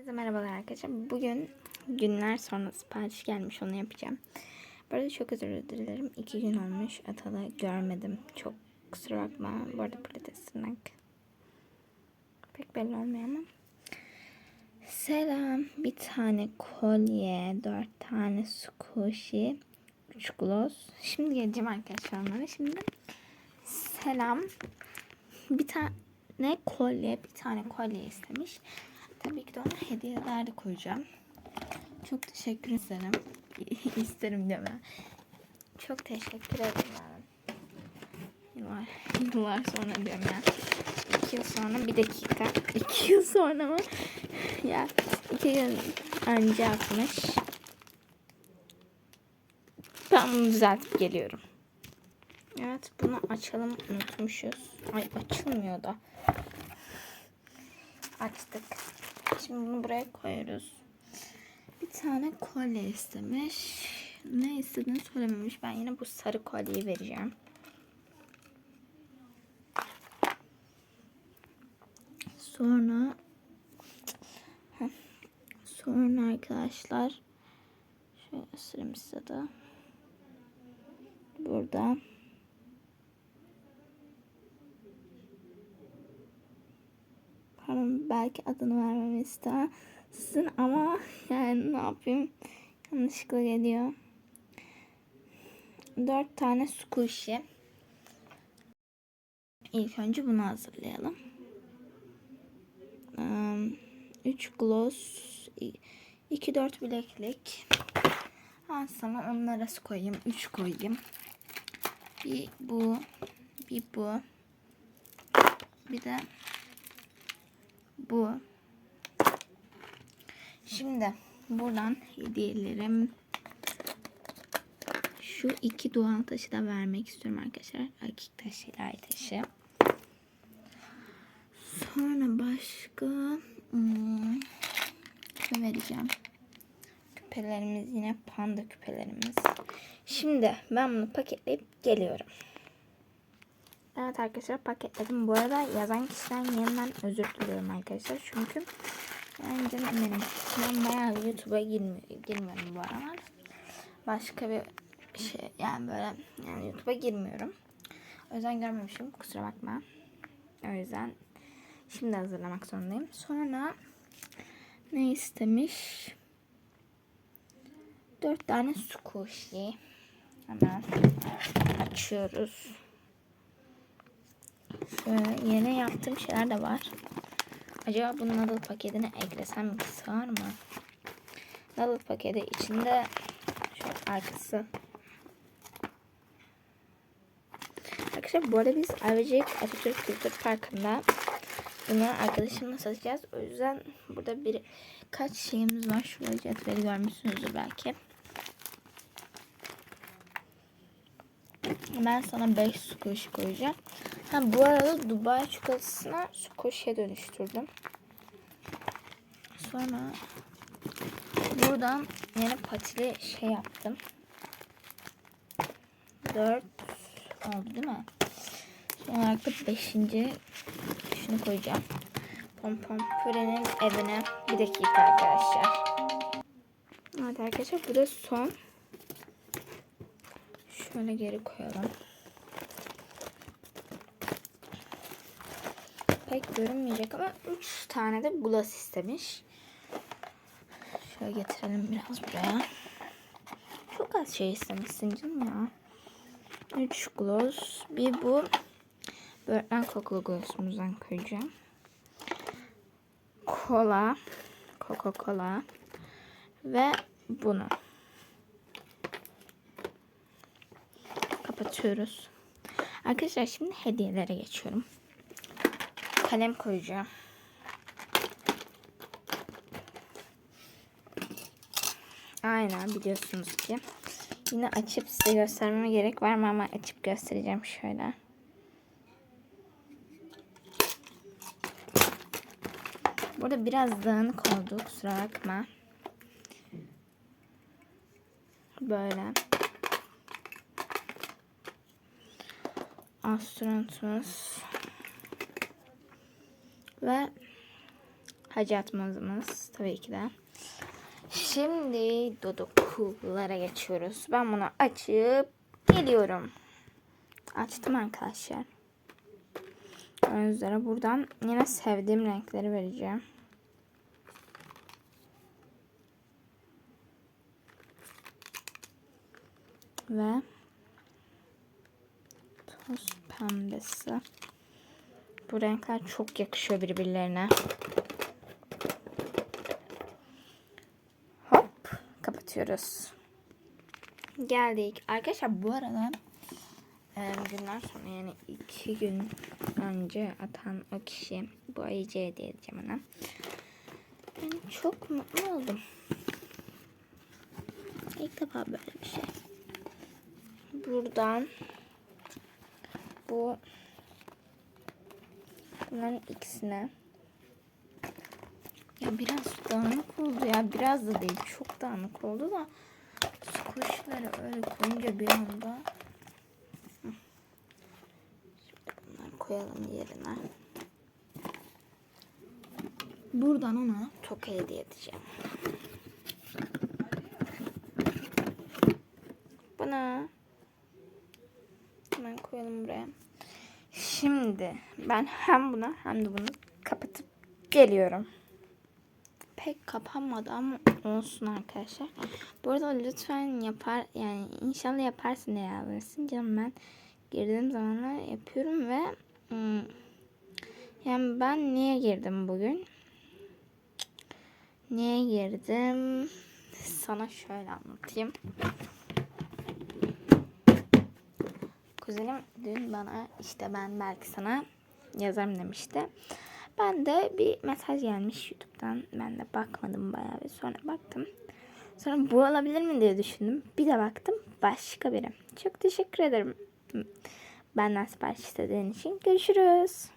Herkese merhabalar arkadaşlar. Bugün günler sonra sipariş gelmiş onu yapacağım. Bu arada çok özür dilerim. İki gün olmuş. Atalı görmedim. Çok kusura bakma. Bu arada pilates. Pek belli olmuyor ama. Selam. Bir tane kolye, dört tane squishy, üç gloss. Şimdi geleceğim arkadaşlar onlara. Şimdi selam. Bir tane kolye, bir tane kolye istemiş. Tabii ki de ona hediyeler de koyacağım. Çok teşekkür ederim. İsterim ben. Çok teşekkür ederim. Yıllar, yıllar sonra diyorum ya. İki yıl sonra bir dakika. İki yıl sonra mı? ya iki gün önce atmış. Ben bunu düzeltip geliyorum. Evet bunu açalım unutmuşuz. Ay açılmıyor da. Açtık. Şimdi bunu buraya koyuyoruz. Bir tane kolye istemiş. Ne istediğini söylememiş. Ben yine bu sarı kolyeyi vereceğim. Sonra sonra arkadaşlar şöyle göstereyim size. Burada belki adını vermemi istersin ama yani ne yapayım yanlışlıkla geliyor. Dört tane squishy. İlk önce bunu hazırlayalım. Üç gloss, iki dört bileklik. Ben sana onun arası koyayım. Üç koyayım. Bir bu, bir bu. Bir de bu. Şimdi buradan hediyelerim şu iki doğal taşı da vermek istiyorum arkadaşlar. Akik taşı, ay taşı. Sonra başka hmm, ne vereceğim? Küpelerimiz yine panda küpelerimiz. Şimdi ben bunu paketleyip geliyorum. Evet arkadaşlar paketledim. Bu arada yazan kişiden yeniden özür diliyorum arkadaşlar. Çünkü yani canım benim. Ben bayağı YouTube'a girmi girmiyorum bu aralar. Başka bir şey yani böyle yani YouTube'a girmiyorum. O yüzden görmemişim. Kusura bakma. O yüzden şimdi hazırlamak zorundayım. Sonra ne istemiş? Dört tane squishy. Hemen açıyoruz. Yeni yaptığım şeyler de var. Acaba bu noodle paketine eklesem sığar mı? Noodle paketi içinde şu arkası. Arkadaşlar bu arada biz Ayvacık Atatürk Kültür Parkı'nda bunu arkadaşımla satacağız. O yüzden burada bir kaç şeyimiz var. Şurada cetveli görmüşsünüzdür belki. Ben sana 5 squash koyacağım. Ha, bu arada Dubai çikolatasına squash'e dönüştürdüm. Sonra buradan yine patili şey yaptım. 4 oldu değil mi? Son olarak da 5. şunu koyacağım. Pompom pürenin evine bir dakika arkadaşlar. Evet arkadaşlar bu da son. Şöyle geri koyalım. Pek görünmeyecek ama 3 tane de gloss istemiş. Şöyle getirelim biraz buraya. Çok az şey istemişsin canım ya. 3 gloss. Bir bu. Böğürtlen kokulu glossumuzdan koyacağım. Kola. Coca Cola. Ve bunu. Kapatıyoruz. Arkadaşlar şimdi hediyelere geçiyorum. Kalem koyacağım. Aynen biliyorsunuz ki. Yine açıp size göstermeme gerek var mı ama açıp göstereceğim şöyle. Burada biraz dağınık oldu kusura bakma. Böyle. Astronotumuz ve Hacı atmazımız tabii ki de. Şimdi dodoklara geçiyoruz. Ben bunu açıp geliyorum. Açtım arkadaşlar. Üzere buradan yine sevdiğim renkleri vereceğim. Ve toz pembesi. Bu renkler çok yakışıyor birbirlerine. Hop kapatıyoruz. Geldik. Arkadaşlar bu arada e, günler sonra yani iki gün önce atan o kişi bu ayıcı hediye edeceğim ona. Yani çok mutlu oldum. İlk defa böyle bir şey. Buradan bu. Bunların ikisine. Ya biraz dağınık oldu ya. Biraz da değil çok dağınık oldu da kuşları öyle koyunca bir anda bunları koyalım yerine. Buradan ona toka hediye edeceğim. Bana hemen koyalım buraya Şimdi ben hem buna hem de bunu kapatıp geliyorum. Pek kapanmadı ama olsun arkadaşlar. Bu arada lütfen yapar yani inşallah yaparsın diye yazmışsın canım ben girdiğim zamanlar yapıyorum ve hmm, yani ben niye girdim bugün? Niye girdim? Sana şöyle anlatayım. Kuzenim dün bana işte ben belki sana yazarım demişti. Ben de bir mesaj gelmiş YouTube'dan. Ben de bakmadım bayağı bir sonra baktım. Sonra bu olabilir mi diye düşündüm. Bir de baktım başka biri. Çok teşekkür ederim. Benden sipariş istediğin için. Görüşürüz.